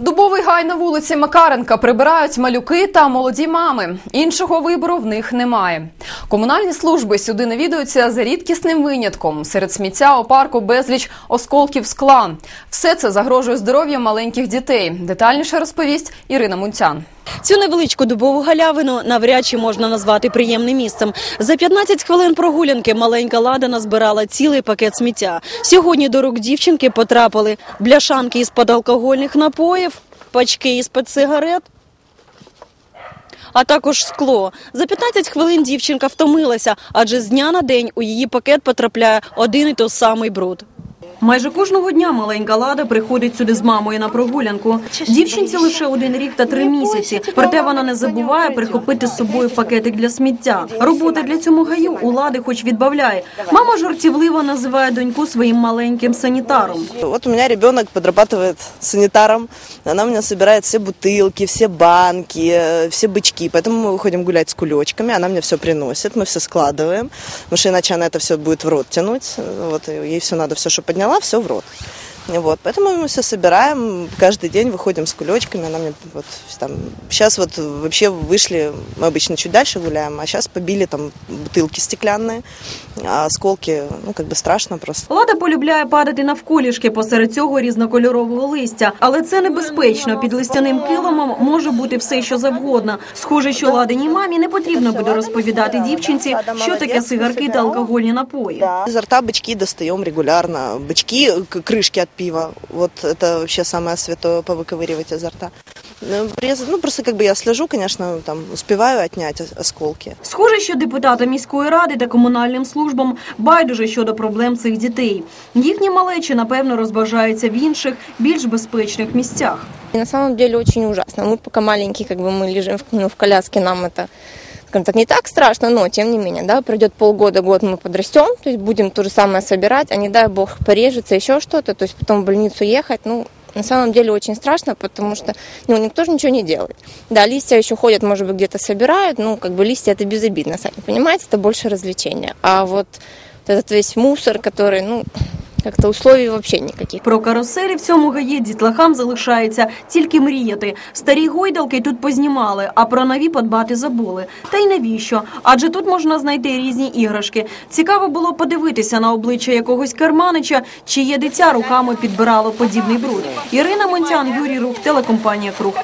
Дубовий гай на вулиці Макаренка прибирають малюки та молоді мами. Іншого вибору в них немає. Комунальні служби сюди навідуються за рідкісним винятком. Серед сміття у парку безліч осколків скла. Все це загрожує здоров'ю маленьких дітей. Детальніше розповість Ірина Мунцян. Цю невеличку дубову галявину навряд чи можна назвати приємним місцем. За 15 хвилин прогулянки маленька лада назбирала цілий пакет сміття. Сьогодні до рук дівчинки потрапили бляшанки із-під алкогольних напоїв, пачки із-під сигарет. А також скло. За 15 хвилин дівчинка втомилася, адже з дня на день у її пакет потрапляє один і той самий бруд. Майже кожного дня маленька лада приходить сюди з мамою на прогулянку. Дівчинці лише один рік та три місяці. Проте вона не забуває прихопити з собою пакетик для сміття. Роботи для цього гаю у лади, хоч відбавляє. Мама жартівливо називає доньку своїм маленьким санітаром. Вот у меня ребенок подрабатывает санитаром. Она у меня собирает все бутылки, все банки, э, все бычки. Поэтому мы выходим гулять с кулечками. Она мне все приносит, мы все складываем. Потому что иначе она это все будет в рот тянуть. Вот, и ей все надо, все, что подняла, все в рот. Вот, поэтому мы все собираем, каждый день выходим с кулечками, она мне вот там, сейчас вот вообще вышли, мы обычно чуть дальше гуляем, а сейчас побили там бутылки стеклянные, а осколки, ну как бы страшно просто. Лада полюбляє падати навколішки посеред цього різнокольорового листя, але це небезпечно. Під листяним килимом може бути все, що завгодно. Схоже, що ладиній мамі не потрібно буде розповідати дівчинці, що таке сигарки та алкогольні напої. Изо рта бычки достаем регулярно. Бычки, к- крышки от пива. Вот это вообще самое святое повыковыривать изо рта. Ну, през- Ну, просто как бы я слежу, конечно, там успеваю отнять ос- осколки. Схоже, що депутатам міської ради та комунальним службам байдуже щодо проблем цих дітей. Їхні малечі, напевно, розбажаються в інших, більш безпечних місцях. И на самом деле очень ужасно. Мы пока маленькие, как бы мы лежим в, ну, в коляске, нам это, скажем так, не так страшно, но тем не менее, да, пройдет полгода, год мы подрастем, то есть будем то же самое собирать, а не дай бог порежется еще что-то, то есть потом в больницу ехать, ну, на самом деле очень страшно, потому что ну, никто же ничего не делает. Да, листья еще ходят, может быть, где-то собирают, ну, как бы листья это безобидно, сами понимаете, это больше развлечение. А вот этот весь мусор, который, ну, как-то условий вообще никаких. Про каруселі в цьому гаї дітлахам залишається тільки мріяти. Старі гойдалки тут познімали, а про нові подбати забули. Та й навіщо? Адже тут можна знайти різні іграшки. Цікаво було подивитися на обличчя якогось керманича, чиє дитя руками підбирало подібний бруд. Ірина Монтян, Юрій Рух, телекомпанія Круг.